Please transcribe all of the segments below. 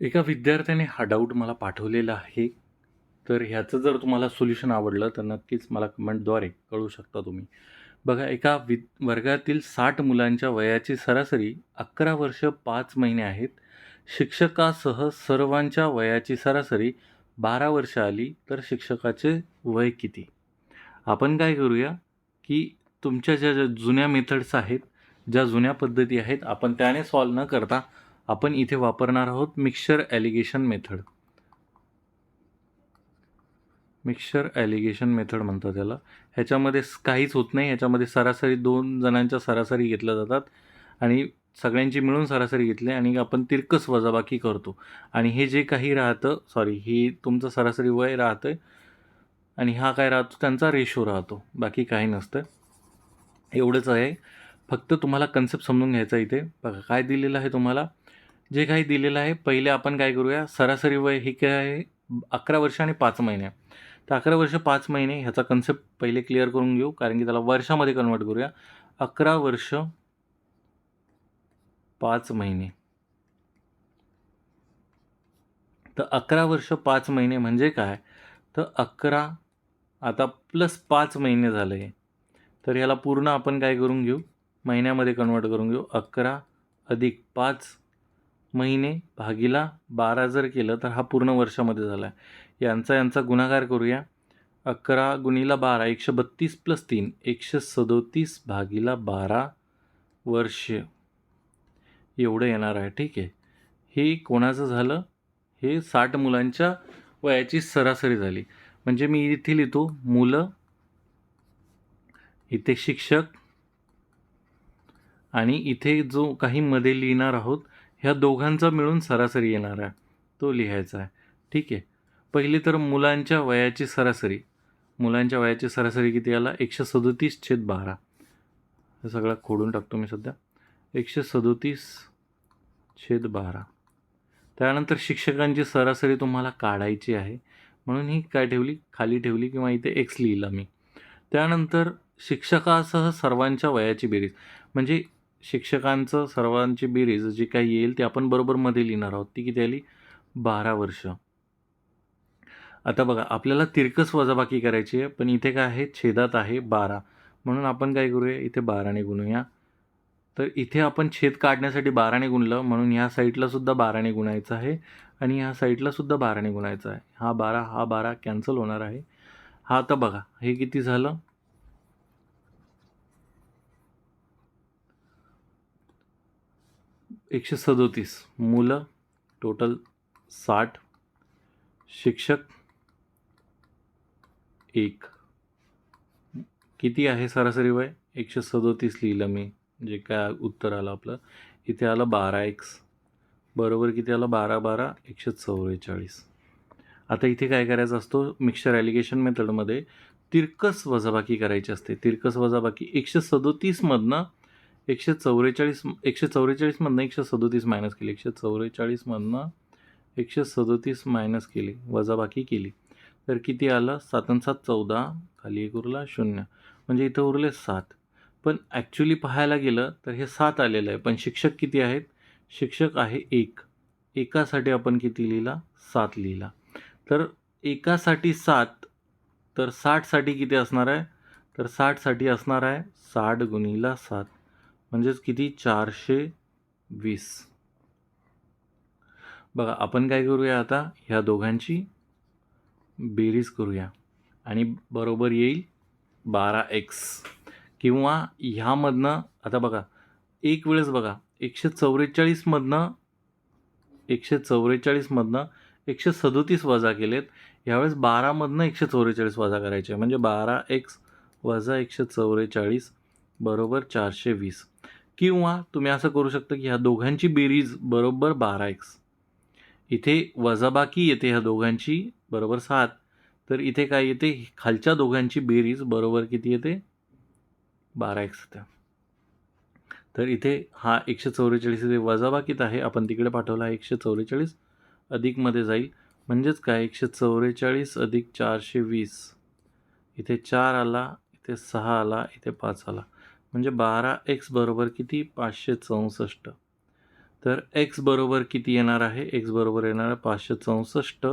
एका विद्यार्थ्याने हा डाऊट मला पाठवलेला आहे. तर ह्याचं जर तुम्हाला सोल्युशन आवडलं तर नक्कीच मला कमेंटद्वारे कळू शकता तुम्ही. बघा एका वि वर्गातील साठ मुलांच्या वयाची सरासरी अकरा वर्ष पाच महिने आहेत. शिक्षकासह सर्वांच्या वयाची सरासरी बारा वर्ष आली तर शिक्षकाचे वय किती? आपण काय करूया की तुमच्या ज्या ज्या जुन्या मेथड्स आहेत ज्या जुन्या पद्धती आहेत आपण त्याने सॉल्व न करता आपण इथे वापरणार आहोत mixture alligation method mixture alligation method म्हणतात त्याला. ह्याच्यामध्ये काहीच होत नाही. ह्याच्यामध्ये सरासरी दोन जणांच्या सरासरी घेतल्या जातात आणि सगळ्यांची मिळून सरासरी घेतली आणि आपण तिरकस वजाबाकी करतो. आणि हे जे काही राहतं सॉरी हे तुमचं सरासरी वय राहतं आणि हा काय राहतो त्यांचा रेशो राहतो. बाकी काही नसतं. एवढंच आहे. फक्त तुम्हाला कन्सेप्ट समजून घ्यायचा इथे. बघा काय दिलेलं आहे तुम्हाला? जे काही दिलेलं आहे पहिले आपण काय करूया सरासरी वय हे काय आहे? अकरा वर्ष आणि पाच महिने. तर अकरा वर्ष पाच महिने ह्याचा कन्सेप्ट पहिले क्लिअर करून घेऊ कारण की त्याला वर्षामध्ये कन्वर्ट करूया. अकरा वर्ष पाच महिने. तर अकरा वर्ष पाच महिने म्हणजे काय? तर अकरा आता प्लस पाच महिने झाले. तर ह्याला पूर्ण आपण काय करून घेऊ? महिन्यामध्ये कन्वर्ट करून घेऊ. अकरा अधिक पाच महिने भागीला बारा जर केलं तर हा पूर्ण वर्षामध्ये झाला आहे यांचा यांचा गुणाकार करूया. अकरा गुणीला बारा एकशे बत्तीस प्लस तीन एकशे सदोतीस भागीला बारा वर्ष. एवढं येणार आहे ठीक आहे. हे कोणाचं झालं? हे साठ मुलांच्या वयाची सरासरी झाली. म्हणजे मी इथे लिहितो मुलं इथे शिक्षक आणि इथे जो काही मध्ये लिहिणार आहोत ह्या दोघांचा मिळून सरासरी येणार आहे तो लिहायचा आहे. ठीक आहे? पहिली तर मुलांच्या वयाची सरासरी. मुलांच्या वयाची सरासरी किती आला? एकशे सदोतीस छेद बारा. हे सगळं खोडून टाकतो मी सध्या. एकशे सदोतीस छेद बारा. त्यानंतर शिक्षकांची सरासरी तुम्हाला काढायची आहे. म्हणून ही काय ठेवली? खाली ठेवली किंवा इथे एक्स लिहिला मी. त्यानंतर शिक्षकासह सर्वांच्या वयाची बेरीज. म्हणजे शिक्षकांचं सर्वांची बेरीज जी काही येईल ती आपण बरोबर मध्ये लिहिणार आहोत. ती किती आली? बारा वर्ष. आता बघा आपल्याला तिरकस वजाबाकी करायची आहे पण इथे काय आहे? छेदात आहे बारा. म्हणून आपण काय करूया? इथे बाराने गुणूया. तर इथे आपण छेद काढण्यासाठी बाराने गुणलं म्हणून ह्या साईडलासुद्धा बाराने गुणायचं आहे आणि ह्या साईडलासुद्धा बाराने गुणायचं आहे. हा बारा हा बारा कॅन्सल होणार आहे. हा आता बघा हे किती झालं? एकशे सदोतीस मुलं टोटल साठ. शिक्षक एक. किती आहे सरासरी वय? एकशे सदोतीस लिहिलं मी जे काय उत्तर आलं आपलं. इथे आलं बारा एक्स. बरोबर किती आलं? बारा बारा एकशे चव्वेचाळीस. आता इथे काय करायचं असतो? मिक्सचर ॲलिगेशन मेथडमध्ये तिरकस वजाबाकी करायची असते. तिरकस वजाबाकी एकशे सदोतीसमधनं एकशे चौवेचाळीस एकशे चौवेचाळीसमधनं एकशे सदोतीस मायनस केली. एकशे चौवेचाळीसमधनं एकशे सदोतीस मायनस केली. वजाबाकी केली. तर किती आलं? सातन सात चौदा खाली एक उरला शून्य. म्हणजे इथं उरले सात. पण ॲक्च्युली पाहायला गेलं तर हे सात आलेलं आहे. पण शिक्षक किती आहेत? शिक्षक आहे एक. एकासाठी आपण किती लिहिला? सात लिहिला. तर एकासाठी सात तर साठसाठी किती असणार आहे? तर साठसाठी असणार आहे साठ गुणीला सात. म्हणजेच किती? चारशे वीस. बघा आपण काय करूया आता? ह्या दोघांची बेरीज करूया. आणि बरोबर येईल बारा एक्स. किंवा ह्यामधनं आता बघा एक वेळेस बघा एकशे चौवेचाळीसमधनं एकशे चौवेचाळीसमधनं एकशे सदोतीस वजा केलेत. ह्यावेळेस बारामधनं एकशे चौवेचाळीस वजा करायचे. म्हणजे बारा एक्स वजा एकशे चौवेचाळीस बरोबर चारशे वीस. किंवा तुम्ही असं करू शकता की ह्या दोघांची बेरीज बरोबर बारा एक्स इथे वजाबाकी येते ह्या दोघांची बरोबर सात. तर इथे काय येते? खालच्या दोघांची बेरीज बरोबर किती येते? बारा एक्स येते. तर इथे हा एकशे चौवेचाळीस इथे वजाबाकीत आहे. आपण तिकडे पाठवला आहे एकशे चौवेचाळीस अधिकमध्ये जाईल. म्हणजेच काय? एकशे चौवेचाळीस अधिक चारशे वीस. इथे चार आला इथे सहा आला इथे पाच आला. म्हणजे बारा एक्स बरोबर किती? पाचशे चौसष्ट. तर एक्स बरोबर किती येणार आहे? एक्स बरोबर येणार आहे पाचशे चौसष्ट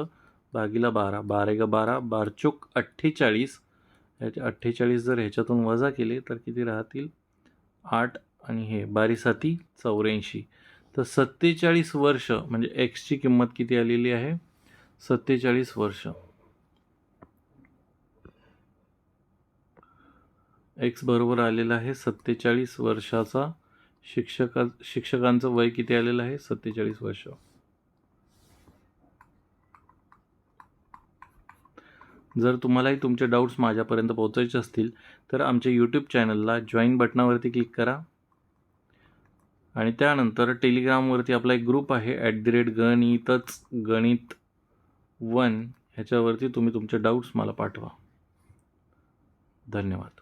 भागीला बारा. बारे ग बारा बारचोक अठ्ठेचाळीस. याचे अठ्ठेचाळीस जर ह्याच्यातून वजा केले तर किती राहतील? आठ आणि हे बारीसाती चौऱ्याऐंशी. तर सत्तेचाळीस वर्ष म्हणजे एक्सची किंमत किती आलेली आहे? सत्तेचाळीस वर्ष. एक्स बरोबर आलेला आहे सत्तेचाळीस वर्षाचा शिक्षका शिक्षकांचं वय किती आलेलं आहे? सत्तेचाळीस वर्ष. जर तुम्हालाही तुमचे डाऊट्स माझ्यापर्यंत पोहोचायचे असतील तर आमच्या यूट्यूब चॅनलला जॉईन बटनावरती क्लिक करा. आणि त्यानंतर टेलिग्रामवरती आपला एक ग्रुप आहे ॲट दी रेट गणितच गणित वन. ह्याच्यावरती तुम्ही तुमचे डाऊट्स मला पाठवा. धन्यवाद.